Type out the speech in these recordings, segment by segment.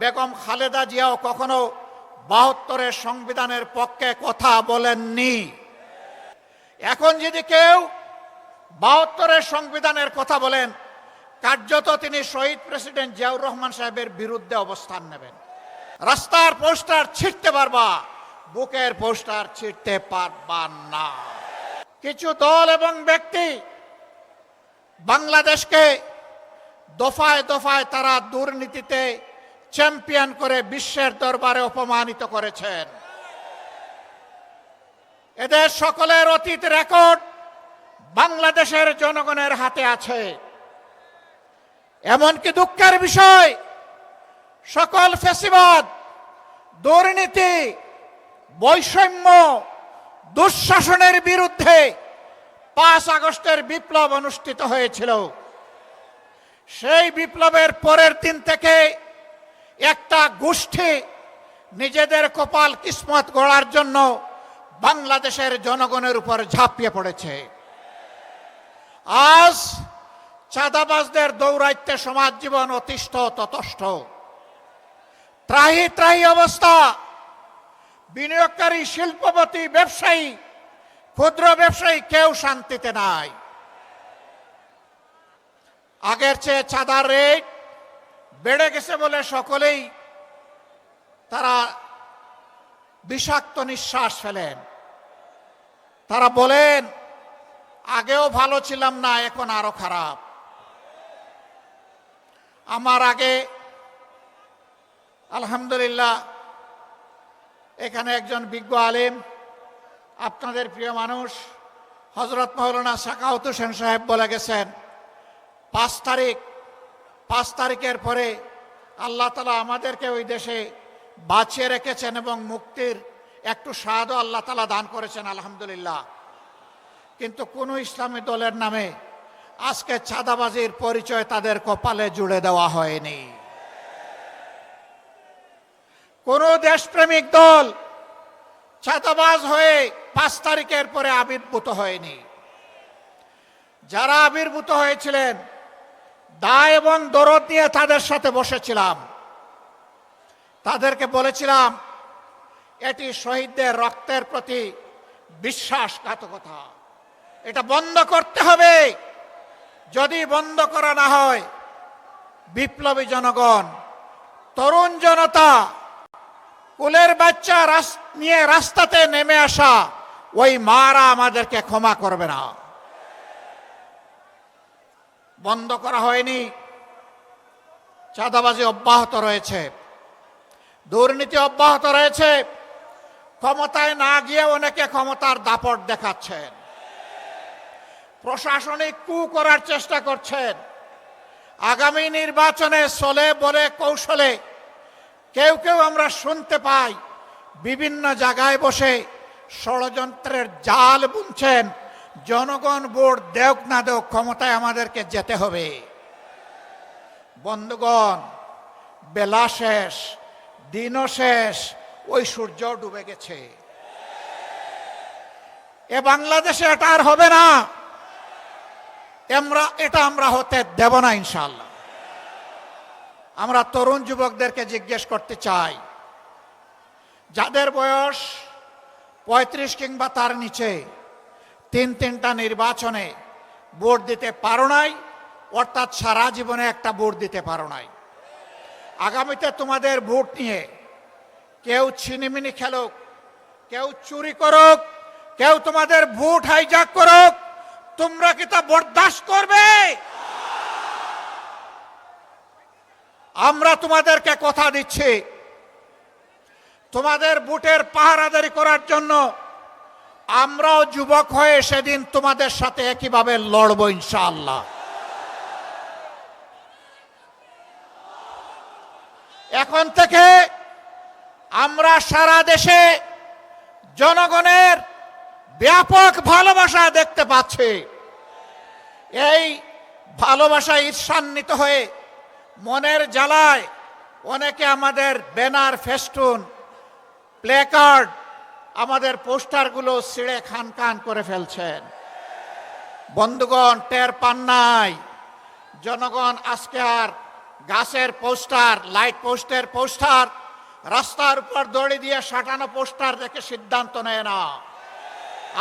Begum Khaleda Xiao কখনো বাহাত্তরের সংবিধানের পক্ষে কথা বলেননি। এখন যদি কেউ বাহাত্তরের সংবিধানের কথা বলেন, কার্যত তিনি শহীদ প্রেসিডেন্ট জিয়াউর রহমান সাহেবের বিরুদ্ধে অবস্থান নেবেন। রাস্তার পোস্টার ছিঁড়তে পারবা, বুকের পোস্টার ছিটতে পারবা না। কিছু দল এবং ব্যক্তি বাংলাদেশকে দফায় দফায় তারা দুর্নীতিতে চ্যাম্পিয়ন করে বিশ্বের দরবারে অপমানিত করেছেন। এদের সকলের অতীত রেকর্ড বাংলাদেশের জনগণের হাতে আছে। এমনকি দুঃখের বিষয়, সকল ফেসিবাদ, দুর্নীতি, বৈষম্য, দুঃশাসনের বিরুদ্ধে পাঁচ আগস্টের বিপ্লব অনুষ্ঠিত হয়েছিল। সেই বিপ্লবের পরের দিন থেকে একটা গোষ্ঠী নিজেদের কপাল কিসমত গড়ার জন্য বাংলাদেশের জনগণের উপর ঝাঁপিয়ে পড়েছে। আজ চাঁদাবাজদের দৌরাইত্যে সমাজ জীবন অতিষ্ঠ ততষ্ঠ ত্রাহি ত্রাহি অবস্থা। বিনিয়োগকারী, শিল্পপতি, ব্যবসায়ী, ক্ষুদ্র ব্যবসায়ী কেউ শান্তিতে নাই। আগের চেয়ে চাঁদার রেট বেড়ে গেছে বলে সকলেই তারা বিষাক্ত নিঃশ্বাস ফেলেন। তারা বলেন, আগেও ভালো ছিলাম না, এখন আরও খারাপ। আমার আগে, আলহামদুলিল্লাহ, এখানে একজন বিজ্ঞ আলেম, আপনাদের প্রিয় মানুষ হজরত মৌলানা সাকাউত হোসেন সাহেব বলে গেছেন, পাঁচ তারিখ পাঁচ তারিখের পরে আল্লাহ তালা আমাদেরকে ওই দেশে বাঁচিয়ে রেখেছেন এবং মুক্তির একটু স্বাদও আল্লাহ তালা দান করেছেন, আলহামদুলিল্লাহ। কিন্তু কোন ইসলামী দলের নামে আজকে চাঁদাবাজির পরিচয় তাদের কপালে জুড়ে দেওয়া হয়নি। কোন দেশপ্রেমিক দল চাঁদাবাজ হয়ে পাঁচ তারিখের পরে আবির্ভূত হয়নি। যারা আবির্ভূত হয়েছিলেন দায় এবং দরদ নিয়ে তাদের সাথে বসেছিলাম। তাদেরকে বলেছিলাম, এটি শহীদদের রক্তের প্রতি বিশ্বাসঘাতকতা। এটা বন্ধ করতে হবে। যদি বন্ধ করা না হয়, বিপ্লবী জনগণ, তরুণ জনতা, কুলের বাচ্চা নিয়ে রাস্তাতে নেমে আসা, ওই মারা আমাদেরকে ক্ষমা করবে না। বন্ধ করা হয়নি। চাঁদাবাজি অব্যাহত রয়েছে। দুর্নীতি অব্যাহত রয়েছে। ক্ষমতায় না গিয়ে অনেকে ক্ষমতার দাপট দেখাচ্ছেন। প্রশাসনিক কু করার চেষ্টা করছেন। আগামী নির্বাচনে চলে বলে কৌশলে কেউ কেউ আমরা শুনতে পাই, বিভিন্ন জায়গায় বসে ষড়যন্ত্রের জাল বুনছেন। জনগণ ভোট দেওক না দেওক ক্ষমতায় আমাদেরকে যেতে হবে। বন্ধুগণ, বেলা শেষ, দিনও শেষ, ওই সূর্য ডুবে গেছে। এ বাংলাদেশে এটা আর হবে না। আমরা, এটা আমরা হতে দেব না ইনশাল্লাহ আমরা তরুণ যুবকদেরকে জিজ্ঞেস করতে চাই, যাদের বয়স পঁয়ত্রিশ কিংবা তার নিচে তিন তিনটা নির্বাচনে ভোট দিতে পারো নাই, অর্থাৎ সারা জীবনে একটা ভোট দিতে পারো নাই। আগামীতে তোমাদের ভোট নিয়ে কেউ ছিনিমিনি খেলুক, কেউ চুরি করুক, কেউ তোমাদের ভোট হাইজাক করুক, তোমরা কি তা বরদাস্ত করবে? আমরা তোমাদেরকে কথা দিচ্ছি, তোমাদের বুটের পাহারাদারি করার জন্য আমরাও যুবক হয়ে সেদিন তোমাদের সাথে একইভাবে লড়ব ইনশাআল্লাহ। এখন থেকে আমরা সারা দেশে জনগণের ব্যাপক ভালোবাসা দেখতে পাচ্ছি। এই ভালোবাসা ঈর্ষান্বিত হয়ে মনের জ্বালায় অনেকে আমাদের ব্যানার, ফেস্টুন, প্লেকার্ড আমাদের পোস্টারগুলো ছিঁড়ে খান খান করে ফেলছেন। বন্ধুগণ, টের পান নাই। জনগণ, আজকে আর গাছের পোস্টার, লাইট পোস্টের পোস্টার, রাস্তার উপর দড়ি দিয়ে সাঁটানো পোস্টার দেখে সিদ্ধান্ত নেয় না।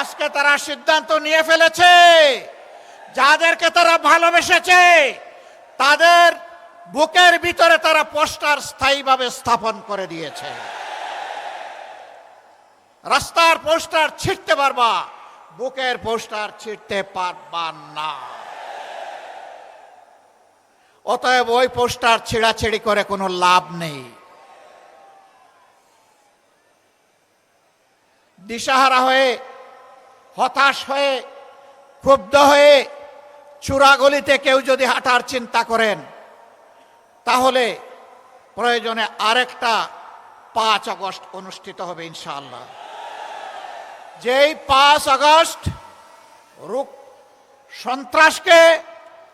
আজকে তারা সিদ্ধান্ত নিয়ে ফেলেছে, যাদেরকে তারা ভালোবেসেছে, তাদের বুকের ভিতরে তারা পোস্টার স্থায়ীভাবে স্থাপন করে দিয়েছে। রাস্তার পোস্টার ছিঁড়তে পারবা, বুকের পোস্টার ছিঁড়তে পারবা না। অতএব ওই পোস্টার ছিঁড়াছিড়ি করে কোনো লাভ নেই। দিশাহারা হয়ে, হতাশ হয়ে, ক্ষুব্ধ হয়ে চূড়াগলিতে কেউ যদি হাঁটার চিন্তা করেন, তাহলে প্রয়োজনে আরেকটা পাঁচ আগস্ট অনুষ্ঠিত হবে ইনশাআল্লাহ। যেই পাঁচ আগস্ট রুক সন্ত্রাসকে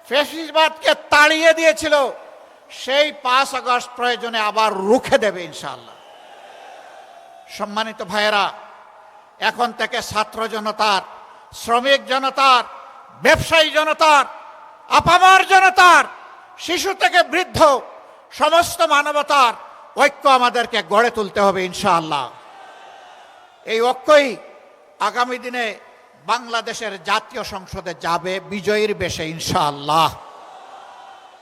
ফেসিবাদকে তাড়িয়ে দিয়েছিল, সেই পাঁচ আগস্ট প্রয়োজনে আবার রুখে দেবে ইনশাল্লাহ সম্মানিত ভাইয়েরা, এখন থেকে ছাত্র জনতার, শ্রমিক জনতার, ব্যবসায়ী জনতার, আপামার জনতার, শিশু থেকে বৃদ্ধ, সমস্ত মানবতার ঐক্য আমাদেরকে গড়ে তুলতে হবে ইনশাআল্লাহ। এই ঐক্যই আগামী দিনে বাংলাদেশের জাতীয় সংসদে যাবে বিজয়ীর বেশে, ইনশাআল্লাহ।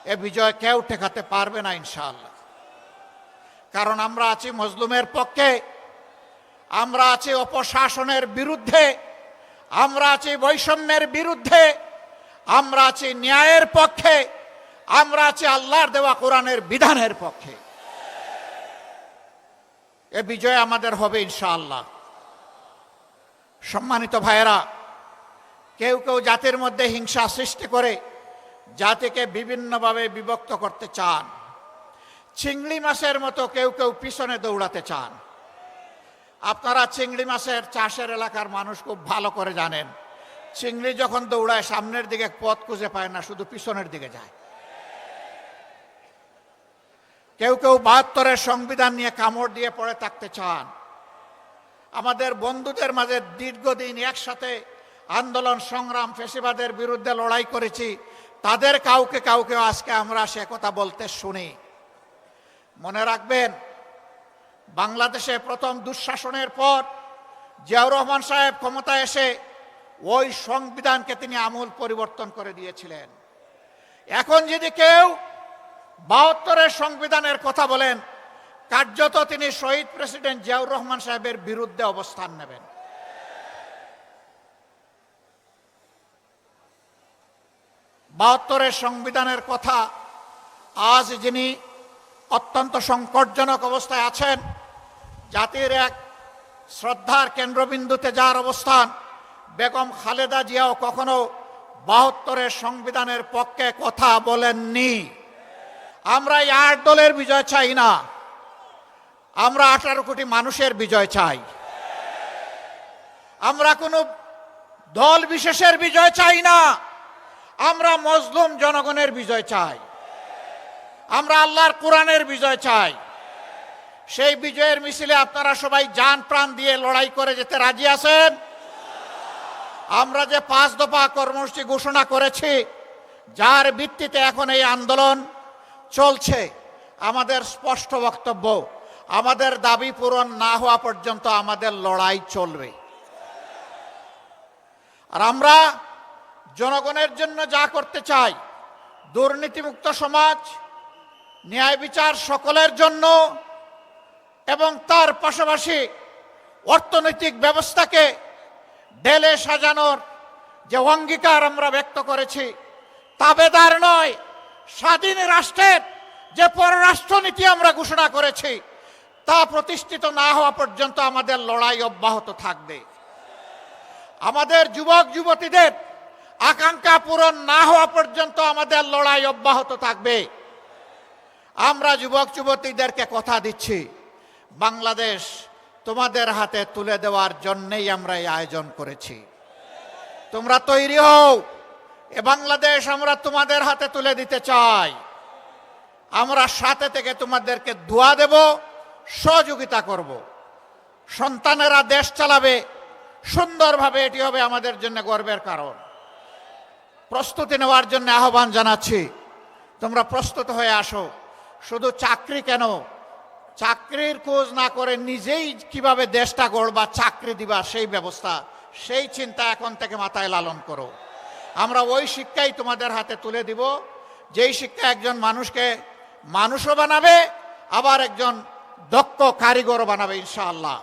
এ বিজয় কেউ ঠেকাতে পারবে না, ইনশাআল্লাহ। কারণ আমরা আছি মজলুমের পক্ষে, আমরা আছি অপশাসনের বিরুদ্ধে, আমরা আছি বৈষম্যের বিরুদ্ধে, আমরা আছি ন্যায়ের পক্ষে, আমরা আছি আল্লাহর দেওয়া কোরআনের বিধানের পক্ষে। এ বিজয় আমাদের হবে, ইনশাআল্লাহ। সম্মানিত ভাইয়েরা, কেউ কেউ জাতির মধ্যে হিংসা সৃষ্টি করে জাতিকে বিভিন্নভাবে বিভক্ত করতে চান। চিংড়ি মাছের মতো কেউ কেউ পিছনে দৌড়াতে চান। আপনারা চিংড়ি মাছের চাষের এলাকার মানুষ খুব ভালো করে জানেন। চিংড়ি যখন দৌড়ায়, সামনের দিকে পথ খুঁজে পায় না, শুধু পিছনের দিকে যায়। কেউ কেউ বাহাত্তরের সংবিধান নিয়ে কামড় দিয়ে পড়ে থাকতে চান। আমাদের বন্ধুদের মাঝে দীর্ঘদিন একসাথে আন্দোলন, সংগ্রাম, ফেসিবাদের বিরুদ্ধে লড়াই করেছি। তাদের কাউকে কাউকে আজকে আমরা সে কথা বলতে শুনি। মনে রাখবেন, বাংলাদেশে প্রথম দুঃশাসনের পর জিয়াউর রহমান সাহেব ক্ষমতায় এসে ওই সংবিধানকে তিনি আমূল পরিবর্তন করে দিয়েছিলেন। এখন যদি কেউ বাহাত্তরের সংবিধানের কথা বলেন কার্যত তিনি শহীদ প্রেসিডেন্ট জিয়াউর রহমান সাহেবের বিরুদ্ধে অবস্থান নেবেন। বাহাত্তরের সংবিধানের কথা আজ যিনি অত্যন্ত সংকটজনক অবস্থায় আছেন, জাতির এক শ্রদ্ধার কেন্দ্রবিন্দুতে যার অবস্থান, বেগম খালেদা জিয়াও কখনো বাহাত্তরের সংবিধানের পক্ষে কথা বলেননি। আমরা এই আট দলের বিজয় চাই না। আমরা আঠারো কোটি মানুষের বিজয় চাই। আমরা কোনো দল বিশেষের বিজয় চাই না। আমরা মজলুম জনগণের বিজয় চাই। আমরা আল্লাহর কোরআনের বিজয় চাই। সেই বিজয়ের মিছিলে আপনারা সবাই যান প্রাণ দিয়ে লড়াই করে যেতে রাজি আছেন? আমরা যে পাঁচ দফা কর্মসূচি ঘোষণা করেছি, যার ভিত্তিতে এখন এই আন্দোলন চলছে, আমাদের স্পষ্ট বক্তব্য। আমাদের দাবি পূরণ না হওয়া পর্যন্ত আমাদের লড়াই চলবে। আর আমরা জনগণের জন্য যা করতে চাই, দুর্নীতিমুক্ত সমাজ, ন্যায় বিচার সকলের জন্য এবং তার পাশাপাশি অর্থনৈতিক ব্যবস্থাকে ঢেলে সাজানোর যে অঙ্গীকার আমরা ব্যক্ত করেছি, তাবেদার নয়, স্বাধীন রাষ্ট্রের যে পররাষ্ট্রনীতি আমরা ঘোষণা করেছি তা প্রতিষ্ঠিত না হওয়া পর্যন্ত আমাদের লড়াই অব্যাহত থাকবে। আমাদের যুবক, যুবতীদের আকাঙ্ক্ষা পূরণ না হওয়া পর্যন্ত আমাদের লড়াই অব্যাহত থাকবে। আমরা যুবক, যুবতীদেরকে কথা দিচ্ছি, বাংলাদেশ তোমাদের হাতে তুলে দেওয়ার জন্যেই আমরা এই আয়োজন করেছি। তোমরা তৈরি হও, এ বাংলাদেশ আমরা তোমাদের হাতে তুলে দিতে চাই। আমরা সাথে থেকে তোমাদেরকে দোয়া দেব। সহযোগিতা করব। সন্তানেরা দেশ চালাবে, সুন্দরভাবে এটি হবে আমাদের জন্য গর্বের কারণ। প্রস্তুতি নেওয়ার জন্য আহ্বান জানাচ্ছি। তোমরা প্রস্তুত হয়ে আসো। শুধু চাকরি কেন? চাকরির খোঁজ না করে নিজেই কীভাবে দেশটা গড়বা, চাকরি দিবা, সেই ব্যবস্থা, সেই চিন্তা এখন থেকে মাথায় লালন করো। আমরা ওই শিক্ষাই তোমাদের হাতে তুলে দিব। যেই শিক্ষা একজন মানুষকে মানুষও বানাবে, আবার একজন দক্ষ কারিগর বানাবে ইনশাআল্লাহ।